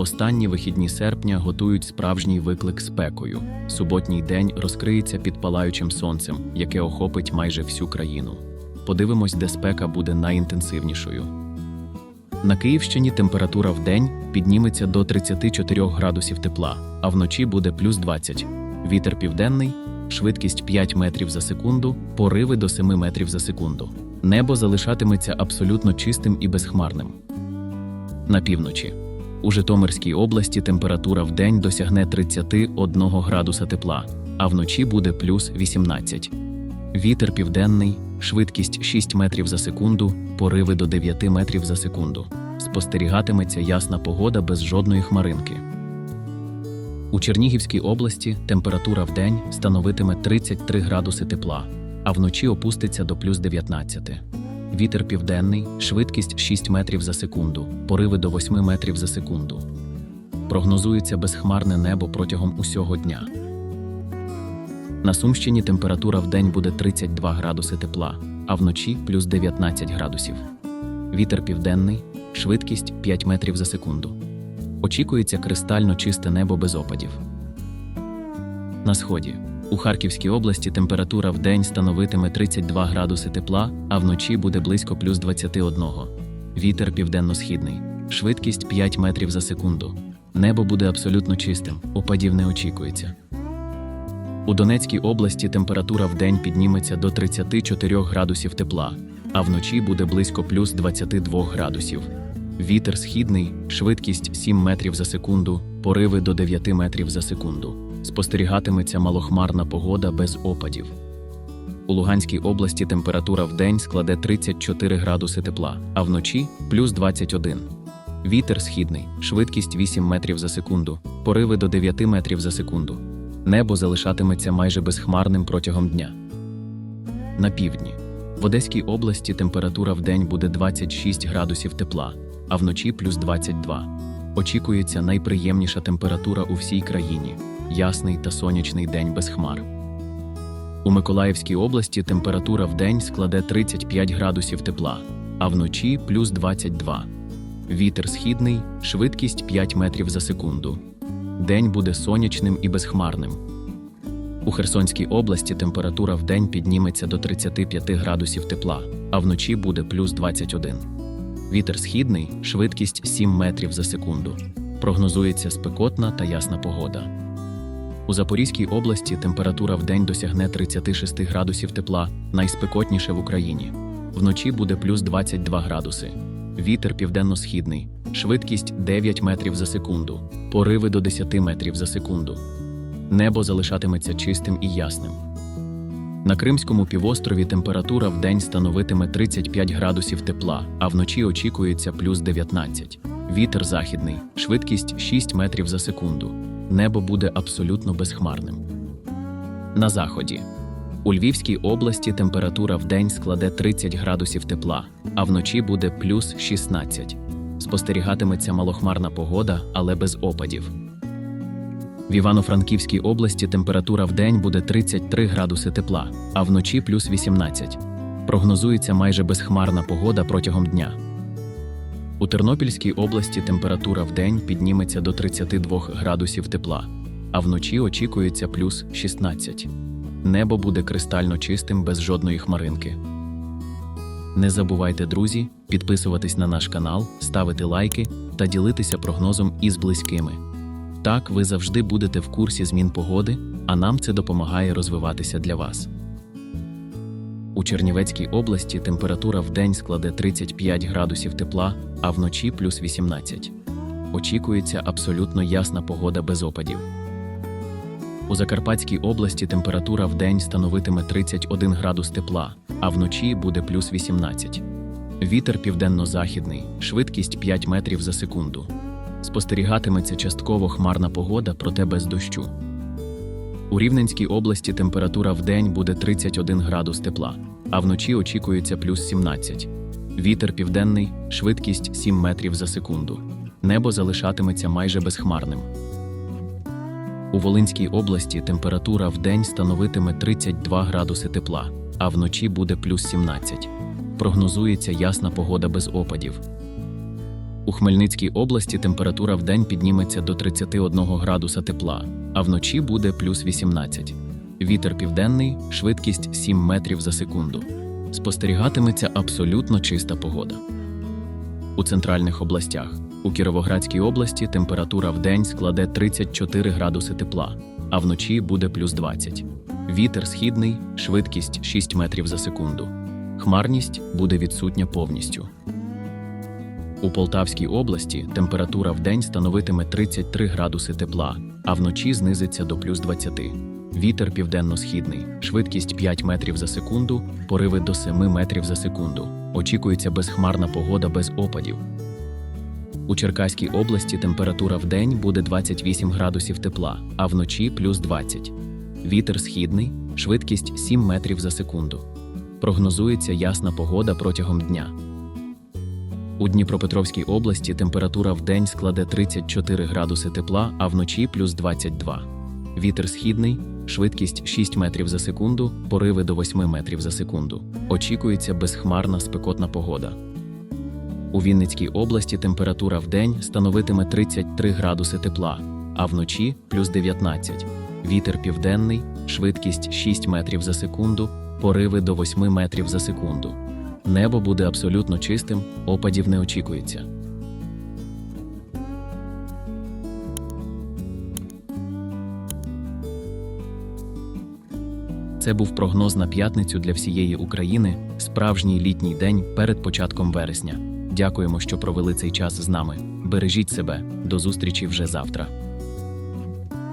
Останні вихідні серпня готують справжній виклик спекою. Суботній день розкриється під палаючим сонцем, яке охопить майже всю країну. Подивимось, де спека буде найінтенсивнішою. На Київщині температура в день підніметься до 34 градусів тепла, а вночі буде плюс 20. Вітер південний, швидкість 5 метрів за секунду, пориви до 7 метрів за секунду. Небо залишатиметься абсолютно чистим і безхмарним. На півночі. У Житомирській області температура в день досягне 31 градуса тепла, а вночі буде плюс 18. Вітер південний, швидкість 6 метрів за секунду, пориви до 9 метрів за секунду. Спостерігатиметься ясна погода без жодної хмаринки. У Чернігівській області температура в день становитиме 33 градуси тепла, а вночі опуститься до плюс 19. Вітер південний, швидкість 6 метрів за секунду, пориви до 8 метрів за секунду. Прогнозується безхмарне небо протягом усього дня. На Сумщині температура в день буде 32 градуси тепла, а вночі плюс 19 градусів. Вітер південний, швидкість 5 метрів за секунду. Очікується кристально чисте небо без опадів. На сході. У Харківській області температура в день становитиме 32 градуси тепла, а вночі буде близько плюс 21. Вітер південно-східний, швидкість 5 метрів за секунду. Небо буде абсолютно чистим, опадів не очікується. У Донецькій області температура в день підніметься до 34 градусів тепла, а вночі буде близько плюс 22 градусів. Вітер східний, швидкість 7 метрів за секунду, пориви до 9 метрів за секунду. Спостерігатиметься малохмарна погода без опадів. У Луганській області температура в день складе 34 градуси тепла, а вночі плюс 21. Вітер східний, швидкість 8 метрів за секунду, пориви до 9 метрів за секунду. Небо залишатиметься майже безхмарним протягом дня. На півдні. В Одеській області температура в день буде 26 градусів тепла, а вночі плюс 22. Очікується найприємніша температура у всій країні ясний та сонячний день без хмар. У Миколаївській області температура в день складе 35 градусів тепла, а вночі плюс 22. Вітер східний, швидкість 5 метрів за секунду. День буде сонячним і безхмарним. У Херсонській області температура в день підніметься до 35 градусів тепла, а вночі буде плюс 21. Вітер східний, швидкість 7 метрів за секунду. Прогнозується спекотна та ясна погода. У Запорізькій області температура в день досягне 36 градусів тепла, найспекотніше в Україні. Вночі буде плюс 22 градуси. Вітер південно-східний, швидкість 9 метрів за секунду, пориви до 10 метрів за секунду. Небо залишатиметься чистим і ясним. На Кримському півострові температура в день становитиме 35 градусів тепла, а вночі очікується плюс 19. Вітер західний, швидкість 6 метрів за секунду. Небо буде абсолютно безхмарним. На заході. У Львівській області температура в день складе 30 градусів тепла, а вночі буде плюс 16. Спостерігатиметься малохмарна погода, але без опадів. В Івано-Франківській області температура в день буде 33 градуси тепла, а вночі плюс 18. Прогнозується майже безхмарна погода протягом дня. У Тернопільській області температура в день підніметься до 32 градусів тепла, а вночі очікується плюс 16. Небо буде кристально чистим без жодної хмаринки. Не забувайте, друзі, підписуватись на наш канал, ставити лайки та ділитися прогнозом із близькими. Так ви завжди будете в курсі змін погоди, а нам це допомагає розвиватися для вас. У Чернівецькій області температура в день складе 35 градусів тепла, а вночі плюс 18. Очікується абсолютно ясна погода без опадів. У Закарпатській області температура в день становитиме 31 градус тепла, а вночі буде плюс 18. Вітер південно-західний, швидкість 5 метрів за секунду. Спостерігатиметься частково хмарна погода, проте без дощу. У Рівненській області температура в день буде 31 градус тепла, а вночі очікується плюс 17. Вітер південний, швидкість 7 метрів за секунду. Небо залишатиметься майже безхмарним. У Волинській області температура в день становитиме 32 градуси тепла, а вночі буде плюс 17. Прогнозується ясна погода без опадів. У Хмельницькій області температура в день підніметься до 31 градуса тепла, а вночі буде плюс 18. Вітер південний, швидкість 7 метрів за секунду. Спостерігатиметься абсолютно чиста погода. У центральних областях. У Кіровоградській області температура в день складе 34 градуси тепла, а вночі буде плюс 20. Вітер східний, швидкість 6 метрів за секунду. Хмарність буде відсутня повністю. У Полтавській області температура в день становитиме 33 градуси тепла, а вночі знизиться до плюс 20. Вітер південно-східний, швидкість 5 метрів за секунду, пориви до 7 метрів за секунду. Очікується безхмарна погода без опадів. У Черкаській області температура в день буде 28 градусів тепла, а вночі плюс 20. Вітер східний, швидкість 7 метрів за секунду. Прогнозується ясна погода протягом дня. У Дніпропетровській області температура в день складе 34 градуси тепла, а вночі плюс 22. Вітер східний, швидкість 6 метрів за секунду, пориви до 8 метрів за секунду. Очікується безхмарна спекотна погода. У Вінницькій області температура в день становитиме 33 градуси тепла, а вночі плюс 19. Вітер південний, швидкість 6 метрів за секунду, пориви до 8 метрів за секунду. Небо буде абсолютно чистим, опадів не очікується. Це був прогноз на п'ятницю для всієї України, справжній літній день перед початком вересня. Дякуємо, що провели цей час з нами. Бережіть себе. До зустрічі вже завтра.